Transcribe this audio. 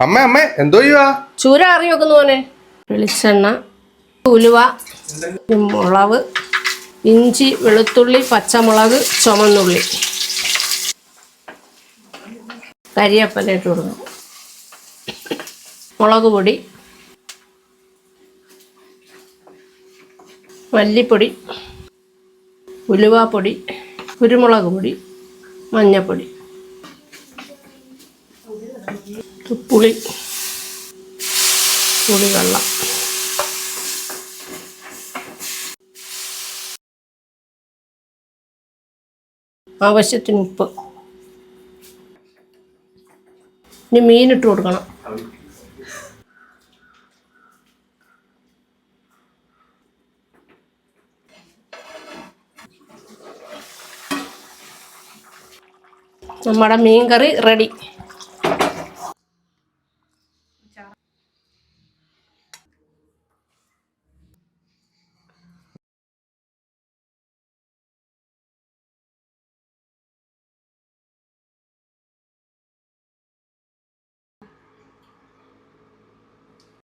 അമ്മ അമ്മ എന്തോ ചെയ്യുവാ? ചൂര വെളിച്ചെണ്ണ ഉലുവ മുളക് ഇഞ്ചി വെളുത്തുള്ളി പച്ചമുളക് ചുമന്നുള്ളി കരിയപ്പല ഇട്ട് കൊടുക്കണം മുളക് പൊടി മല്ലിപ്പൊടി ഉലുവാപ്പൊടി കുരുമുളക് പൊടി മഞ്ഞപ്പൊടി. പുളി. പുളിവെള്ളം ആവശ്യത്തിന് ഉപ്പ്. ഇനി മീനിട്ട് കൊടുക്കണം. നമ്മുടെ മീൻ കറി റെഡി 진짜.